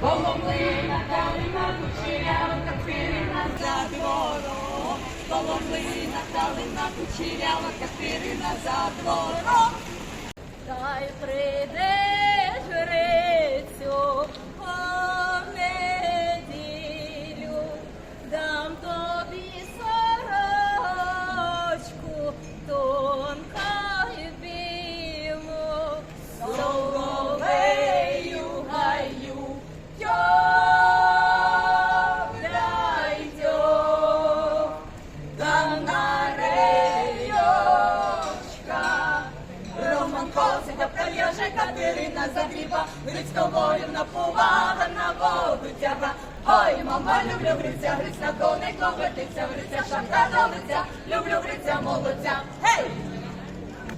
Помогли Наталі на Катерина за двором, помогли Наталі на кучерява, Катерина за двором. Та й дам тобі сон. Катерина загріба, Грицьковою напувала на воду тяга. Ой, мама, люблю гриця, гриць на конику вертиться, гриця, шапка до лиця, люблю гриця, молодця. Гей!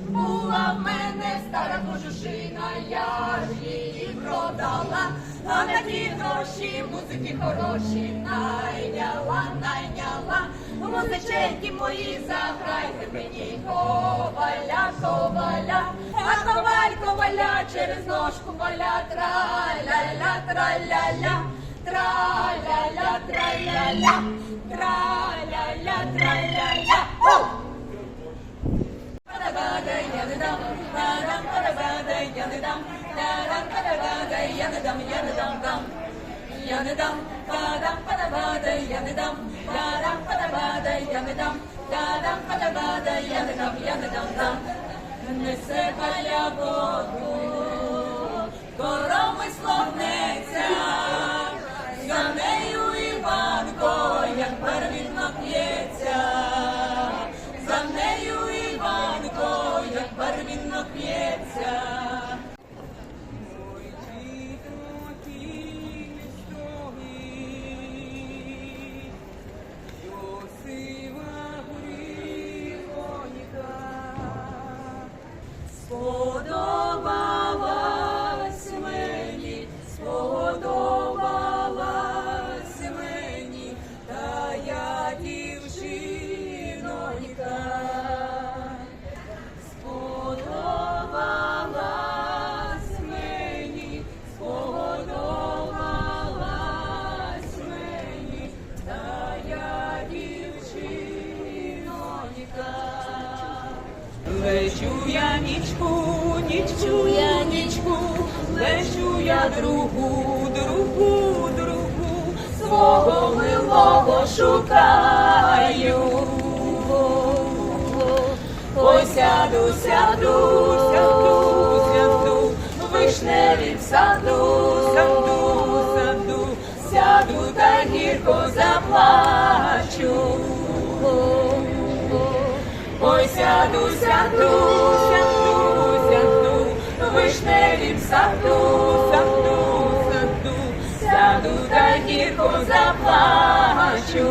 Була в мене стара кожушина, я ж її продала, а на ті гроші музики хороші найняла, найняла. Музиченьки мої заграйте мені коваля, коваля через ножку валя, траля-ля, траля-ля, траля-ля, траля-ля, траля-ля, траля-ля. Оу! Несе халя воду, Next time. Лечу я нічку, нічку я нічку, лечу я другу, другу, другу, свого милого шукаю. Ой, сяду, сяду, сяду, сяду, в саду, саду, саду, сяду та гірко заплачу. Сяду, сяду, сяду, сяду, вишневім саду, саду, саду, сяду та гірко заплачу.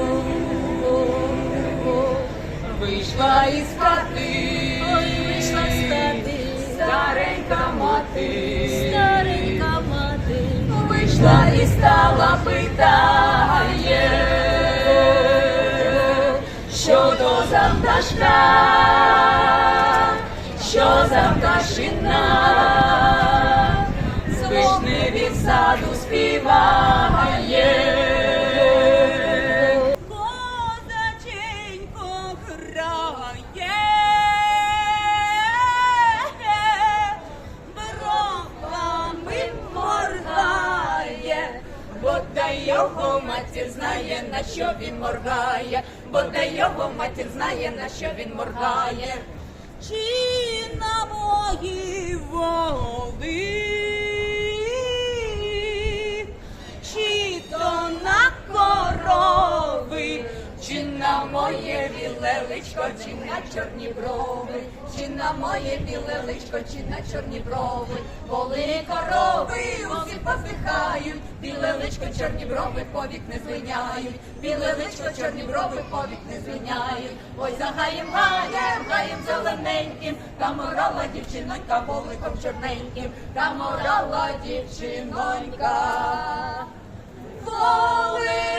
Вийшла із хати, вийшла з хати, старенька мати, старенька мати, вийшла і стала питає, пташка, що за пташина, з від саду співає. Його матір знає, на що він моргає, бодай його матір знає, на що він моргає. чи на мої воли, чи то на корови, Чи на моє біле личко, чи на чорні брови, чи на моє біле личко, чи на чорні брови, коли корови усі позихають, біле личко, чорні брови повік не звиняють, біле личко, чорні брови повік не звиняють. Ой, за гаєм, гаєм, зелененьким, каморала дівчинонька воликом чорненьким, каморала дівчинонька. Воликом чорненьким.